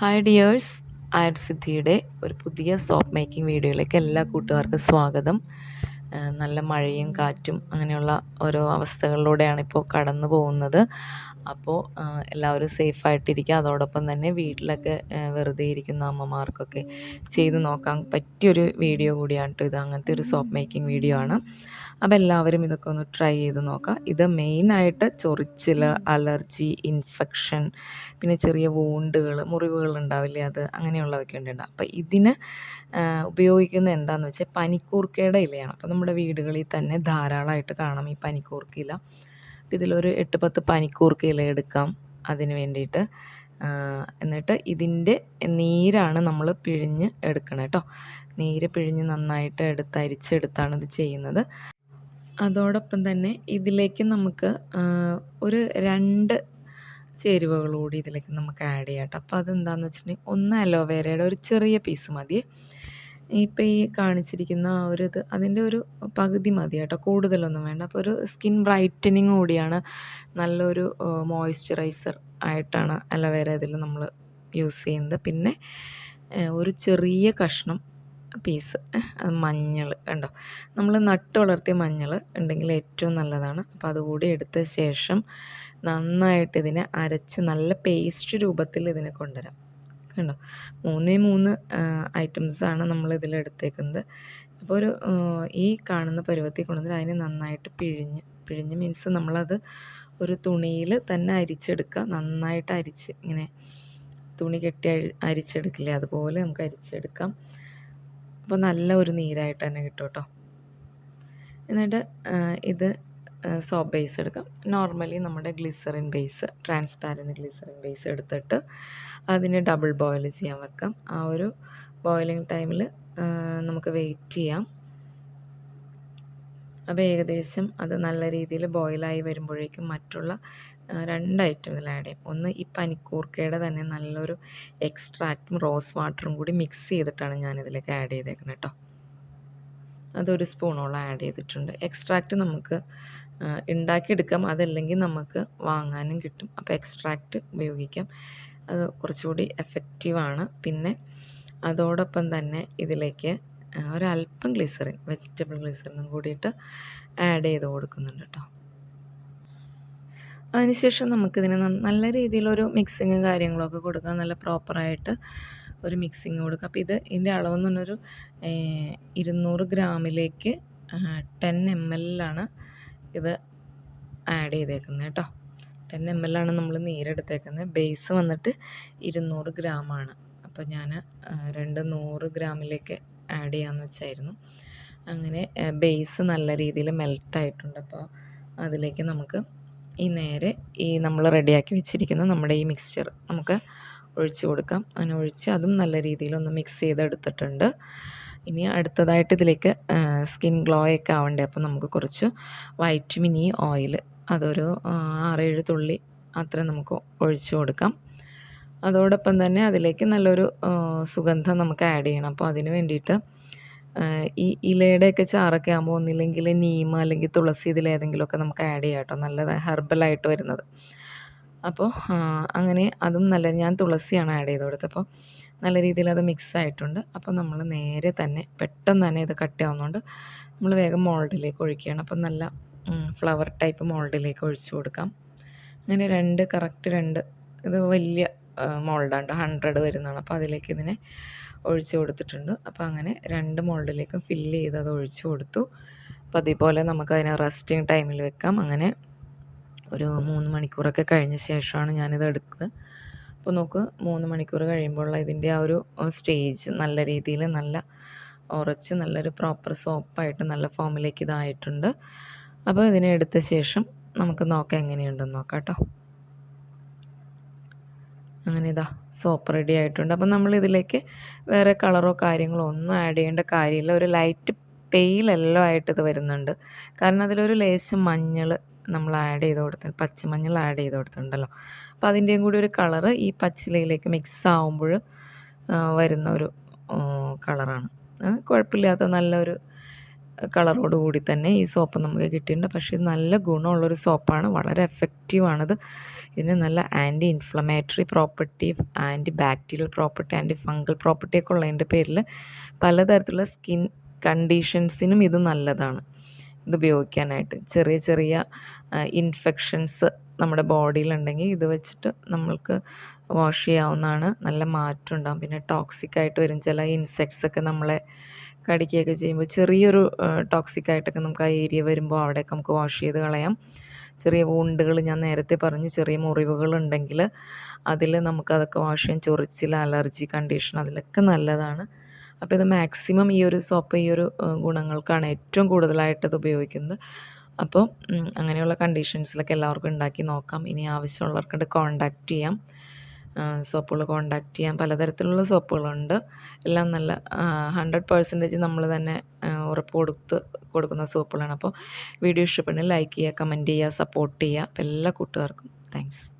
Hi dears ആയർ സിദ്ധിയുടെ ഒരു പുതിയ soap making വീഡിയോയിലേക്ക് എല്ലാ കൂട്ടുകാർക്കും സ്വാഗതം. നല്ല മഴയും കാറ്റും അങ്ങനെയുള്ള ഓരോ അവസ്ഥകളിലൂടെയാണ് ഇപ്പോൾ കടന്നു പോകുന്നത്. അപ്പോൾ എല്ലാവരും സേഫായിട്ടിരിക്കുക അതോടൊപ്പം തന്നെ വീട്ടിലൊക്കെ വെറുതെ ഇരിക്കുന്ന അമ്മമാർക്കൊക്കെ ചെയ്ത് നോക്കാൻ പറ്റിയൊരു വീഡിയോ കൂടിയാണ് കേട്ടോ ഇത്. അങ്ങനത്തെ ഒരു സോപ്പ് മേക്കിംഗ് വീഡിയോ ആണ്. അപ്പോൾ എല്ലാവരും ഇതൊക്കെ ഒന്ന് ട്രൈ ചെയ്ത് നോക്കാം. ഇത് മെയിനായിട്ട് ചൊറിച്ചിൽ അലർജി ഇൻഫെക്ഷൻ പിന്നെ ചെറിയ വൂണ്ടുകൾ മുറിവുകൾ ഉണ്ടാവില്ലേ അത് അങ്ങനെയുള്ളതൊക്കെ ഉണ്ടാവും അപ്പോൾ ഇതിന് ഉപയോഗിക്കുന്ന ഉപയോഗിക്കുന്നത് എന്താണെന്ന് വെച്ചാൽ പനിക്കൂർക്കയുടെ ഇലയാണ്. അപ്പോൾ നമ്മുടെ വീടുകളിൽ തന്നെ ധാരാളമായിട്ട് കാണാം ഈ പനിക്കൂർക്ക ഇല. അപ്പോൾ ഇതിലൊരു എട്ട് പത്ത് പനിക്കൂർക്ക ഇല എടുക്കാം അതിന് വേണ്ടിയിട്ട്. എന്നിട്ട് ഇതിന്റെ നീരാണ് നമ്മൾ പിഴിഞ്ഞ് എടുക്കണം കേട്ടോ നീര് പിഴിഞ്ഞ് നന്നായിട്ട് എടുത്ത് അരിച്ചെടുത്താണ് ഇത് ചെയ്യുന്നത്. അതോടൊപ്പം തന്നെ ഇതിലേക്ക് നമുക്ക് ഒരു രണ്ട് ചേരുവകൾ കൂടി ഇതിലേക്ക് നമുക്ക് ആഡ് ചെയ്യാം കേട്ടോ. അപ്പോൾ അതെന്താണെന്ന് വെച്ചിട്ടുണ്ടെങ്കിൽ ഒന്ന് അലോവേരയുടെ ഒരു ചെറിയ പീസ് മതി. ഇപ്പോൾ ഈ കാണിച്ചിരിക്കുന്ന ആ ഒരു ഇത് അതിന്റെ ഒരു പകുതി മതി കേട്ടോ. കൂടുതലൊന്നും വേണ്ട. അപ്പോൾ ഒരു സ്കിൻ ബ്രൈറ്റനിങ് കൂടിയാണ്. നല്ലൊരു മോയ്സ്ചറൈസർ ആയിട്ടാണ് അലോവേര ഇതിൽ നമ്മൾ യൂസ് ചെയ്യുന്നത്. പിന്നെ ഒരു ചെറിയ കഷ്ണം പീസ് മഞ്ഞൾ കണ്ടോ? നമ്മൾ നട്ട് വളർത്തിയ മഞ്ഞൾ ഉണ്ടെങ്കിൽ ഏറ്റവും നല്ലതാണ്. അപ്പോൾ അതുകൂടി എടുത്ത ശേഷം നന്നായിട്ട് ഇതിനെ അരച്ച് നല്ല പേസ്റ്റ് രൂപത്തിൽ ഇതിനെ കൊണ്ടുവരാം. കണ്ടോ? മൂന്നേ മൂന്ന് ഐറ്റംസാണ് നമ്മൾ ഇതിൽ എടുത്തേക്കുന്നത്. അപ്പോൾ ഒരു ഈ കാണുന്ന പരുവത്തിൽ കൊണ്ടുവന്നിട്ട് അതിനെ നന്നായിട്ട് പിഴിഞ്ഞ് പിഴിഞ്ഞ് മീൻസ് നമ്മളത് ഒരു തുണിയിൽ തന്നെ അരിച്ചെടുക്കുക. നന്നായിട്ട് അരിച്ച് ഇങ്ങനെ തുണി കെട്ടി അരി അരിച്ചെടുക്കില്ലേ? അതുപോലെ നമുക്ക് അരിച്ചെടുക്കാം. അപ്പോൾ നല്ല ഒരു നീരായിട്ട് തന്നെ കിട്ടും കേട്ടോ എന്നിട്ട് ഇത് സോപ്പ് ബേസ് എടുക്കാം. നോർമലി നമ്മുടെ glycerin base transparent glycerin base എടുത്തിട്ട് അതിന് ഡബിൾ ബോയിൽ ചെയ്യാൻ വെക്കാം. ആ ഒരു ബോയിലിംഗ് ടൈമിൽ നമുക്ക് വെയിറ്റ് ചെയ്യാം. അപ്പോൾ ഏകദേശം അത് നല്ല രീതിയിൽ ബോയിലായി വരുമ്പോഴേക്കും മറ്റുള്ള രണ്ട് ഐറ്റം ഇതിൽ ആഡ് ചെയ്യും. ഒന്ന് ഈ പനിക്കൂർക്കയുടെ തന്നെ നല്ലൊരു എക്സ്ട്രാക്റ്റും റോസ് വാട്ടറും കൂടി മിക്സ് ചെയ്തിട്ടാണ് ഞാനിതിലേക്ക് ആഡ് ചെയ്തേക്കുന്നത് കേട്ടോ. അതൊരു സ്പൂണോളം ആഡ് ചെയ്തിട്ടുണ്ട്. എക്സ്ട്രാക്റ്റ് നമുക്ക് ഉണ്ടാക്കിയെടുക്കാം. അതല്ലെങ്കിൽ നമുക്ക് വാങ്ങാനും കിട്ടും. അപ്പോൾ എക്സ്ട്രാക്റ്റ് ഉപയോഗിക്കാം. അത് കുറച്ചുകൂടി എഫക്റ്റീവാണ് പിന്നെ അതോടൊപ്പം തന്നെ ഇതിലേക്ക് ഒരല്പം ഗ്ലിസറിൻ വെജിറ്റബിൾ ഗ്ലിസറിനും കൂടിയിട്ട് ആഡ് ചെയ്ത് കൊടുക്കുന്നുണ്ട് കേട്ടോ. അതിനുശേഷം നമുക്കിതിന് നല്ല രീതിയിലൊരു മിക്സിങ്ങും കാര്യങ്ങളൊക്കെ കൊടുക്കാം. നല്ല പ്രോപ്പറായിട്ട് ഒരു മിക്സിങ് കൊടുക്കുക അപ്പോൾ ഇത് ഇതിന്റെ അളവെന്ന് പറഞ്ഞൊരു ഇരുന്നൂറ് ഗ്രാമിലേക്ക് ടെൻ എം എല്ലാണ് ഇത് ആഡ് ചെയ്തേക്കുന്നത് കേട്ടോ. ടെൻ എം എല്ലാണ് നമ്മൾ നീരെടുത്തേക്കുന്നത് ബേസ് വന്നിട്ട് ഇരുന്നൂറ് ഗ്രാമാണ്. അപ്പോൾ ഞാൻ രണ്ട് നൂറ് ഗ്രാമിലേക്ക് ആഡ് ചെയ്യാമെന്ന് വെച്ചായിരുന്നു. അങ്ങനെ ബേസ് നല്ല രീതിയിൽ മെൽട്ടായിട്ടുണ്ട് അപ്പോൾ അതിലേക്ക് നമുക്ക് ഈ നേരെ ഈ നമ്മൾ റെഡിയാക്കി വെച്ചിരിക്കുന്ന നമ്മുടെ ഈ മിക്സ്ചർ നമുക്ക് ഒഴിച്ച് കൊടുക്കാം. അങ്ങനെ ഒഴിച്ച് അതും നല്ല രീതിയിൽ ഒന്ന് മിക്സ് ചെയ്തെടുത്തിട്ടുണ്ട്. ഇനി അടുത്തതായിട്ട് ഇതിലേക്ക് സ്കിൻ ഗ്ലോ ഒക്കെ ആവണ്ടേ അപ്പോൾ നമുക്ക് കുറച്ച് വൈറ്റമിൻ ഇ ഓയിൽ അതൊരു ആറേഴ് തുള്ളി അത്ര നമുക്ക് ഒഴിച്ചു കൊടുക്കാം. അതോടൊപ്പം തന്നെ അതിലേക്ക് നല്ലൊരു സുഗന്ധം നമുക്ക് ആഡ് ചെയ്യണം. അപ്പോൾ അതിന് വേണ്ടിയിട്ട് ഈ ഇലയുടെയൊക്കെ ചാറൊക്കെ ആകുമ്പോൾ ഒന്നില്ലെങ്കിൽ നീമ അല്ലെങ്കിൽ തുളസി ഇതിലേതെങ്കിലുമൊക്കെ നമുക്ക് ആഡ് ചെയ്യാം കേട്ടോ. നല്ലത് ഹെർബലായിട്ട് വരുന്നത്. അപ്പോൾ അങ്ങനെ അതും നല്ല ഞാൻ തുളസിയാണ് ആഡ് ചെയ്ത് കൊടുത്തത്. അപ്പോൾ നല്ല രീതിയിൽ അത് മിക്സ് ആയിട്ടുണ്ട്. അപ്പോൾ നമ്മൾ നേരെ തന്നെ പെട്ടെന്ന് തന്നെ ഇത് കട്ട് ആവുന്നതുകൊണ്ട് നമ്മൾ വേഗം മോൾഡിലേക്ക് ഒഴിക്കുകയാണ്. അപ്പം നല്ല ഫ്ലവർ ടൈപ്പ് മോൾഡിലേക്ക് ഒഴിച്ചു കൊടുക്കാം. അങ്ങനെ രണ്ട് കറക്റ്റ് രണ്ട് ഇത് വലിയ മോൾഡാണ് ഹൺഡ്രഡ് വരുന്നതാണ്. അപ്പോൾ അതിലേക്ക് ഇതിനെ ഒഴിച്ചു കൊടുത്തിട്ടുണ്ട്. അപ്പോൾ അങ്ങനെ രണ്ട് മോൾഡിലേക്കും ഫില്ല് ചെയ്ത് അത് ഒഴിച്ചു കൊടുത്തു. അപ്പോൾ അതേപോലെ നമുക്ക് അതിനെ റെസ്റ്റിംഗ് ടൈമിൽ വെക്കാം. അങ്ങനെ ഒരു മൂന്ന് മണിക്കൂറൊക്കെ കഴിഞ്ഞ ശേഷമാണ് ഞാനിത് എടുക്കുന്നത് അപ്പോൾ നോക്ക് മൂന്ന് മണിക്കൂർ കഴിയുമ്പോഴുള്ള ഇതിന്റെ ആ ഒരു സ്റ്റേജ് നല്ല രീതിയിൽ നല്ല ഉറച്ച് നല്ലൊരു പ്രോപ്പർ സോപ്പായിട്ട് നല്ല ഫോമിലേക്ക് ഇതായിട്ടുണ്ട്. അപ്പോൾ ഇതിനെ എടുത്ത ശേഷം നമുക്ക് നോക്കാം എങ്ങനെയുണ്ടെന്ന് നോക്കാം കേട്ടോ. ഇതാ സോപ്പ് റെഡി ആയിട്ടുണ്ട്. അപ്പം നമ്മൾ ഇതിലേക്ക് വേറെ കളറോ കാര്യങ്ങളോ ഒന്നും ആഡ് ചെയ്യേണ്ട കാര്യമില്ല. ഒരു ലൈറ്റ് പെയിൽ എല്ലോ ആയിട്ട് ഇത് വരുന്നുണ്ട്. കാരണം അതിലൊരു ലേശ് മഞ്ഞൾ നമ്മൾ ആഡ് ചെയ്ത് കൊടുത്തിട്ടുണ്ട് പച്ചമഞ്ഞൾ ആഡ് ചെയ്ത് കൊടുത്തിട്ടുണ്ടല്ലോ. അപ്പോൾ അതിന്റെയും കൂടി ഒരു കളറ് ഈ പച്ചിലയിലേക്ക് മിക്സ് ആവുമ്പോൾ വരുന്ന ഒരു കളറാണ് കുഴപ്പമില്ലാത്ത നല്ലൊരു കളറോട് കൂടി തന്നെ ഈ സോപ്പ് നമുക്ക് കിട്ടിയിട്ടുണ്ട്. പക്ഷേ നല്ല ഗുണമുള്ളൊരു സോപ്പാണ്. വളരെ എഫക്റ്റീവാണിത് ഇതിന് നല്ല anti inflammatory property anti bacterial property anti fungal property ഒക്കെ ഉള്ളതിന്റെ പേരിൽ പലതരത്തിലുള്ള സ്കിൻ കണ്ടീഷൻസിനും ഇത് നല്ലതാണ്. ഇത് ഉപയോഗിക്കാനായിട്ട്. ചെറിയ ചെറിയ ഇൻഫെക്ഷൻസ് നമ്മുടെ ബോഡിയിലുണ്ടെങ്കിൽ ഇത് വെച്ചിട്ട് നമ്മൾക്ക് വാഷ് ചെയ്യാവുന്നതാണ്. നല്ല മാറ്റം ഉണ്ടാകും പിന്നെ ടോക്സിക് ആയിട്ട് വരും. ചില ഇൻസെക്ട്സ് ഒക്കെ നമ്മളെ കടിക്കുകയൊക്കെ ചെയ്യുമ്പോൾ ചെറിയൊരു ടോക്സിക് ആയിട്ടൊക്കെ നമുക്ക് ആ ഏരിയ വരുമ്പോൾ അവിടെയൊക്കെ നമുക്ക് വാഷ് ചെയ്ത് കളയാം. ചെറിയ വൂണ്ടുകൾ ഞാൻ നേരത്തെ പറഞ്ഞു ചെറിയ മുറിവുകൾ ഉണ്ടെങ്കിൽ അതിൽ നമുക്കതൊക്കെ വാഷ് ചെയ്യാൻ ചൊറിച്ചിൽ അലർജി കണ്ടീഷൻ അതിലൊക്കെ നല്ലതാണ്. അപ്പോൾ ഇത് മാക്സിമം ഈ ഒരു സോപ്പ് ഈ ഒരു ഗുണങ്ങൾക്കാണ് ഏറ്റവും കൂടുതലായിട്ട് ഇത് ഉപയോഗിക്കുന്നത്. അപ്പോൾ അങ്ങനെയുള്ള കണ്ടീഷൻസിലൊക്കെ എല്ലാവർക്കും ഉണ്ടാക്കി നോക്കാം. ഇനി ആവശ്യമുള്ളവർക്കുണ്ട് കോണ്ടാക്റ്റ് ചെയ്യാം. സോപ്പുകൾ കോണ്ടാക്ട് ചെയ്യാം പലതരത്തിലുള്ള സോപ്പുകളുണ്ട്. എല്ലാം നല്ല ഹൺഡ്രഡ് പേഴ്സന്റേജ് നമ്മൾ തന്നെ ഉറപ്പ് കൊടുത്ത് കൊടുക്കുന്ന സോപ്പുകളാണ്. അപ്പോൾ വീഡിയോ ഇഷ്ടപ്പെടുന്നത് ലൈക്ക് ചെയ്യുക കമന്റ് ചെയ്യുക സപ്പോർട്ട് ചെയ്യുക. എല്ലാ കൂട്ടുകാർക്കും താങ്ക്സ്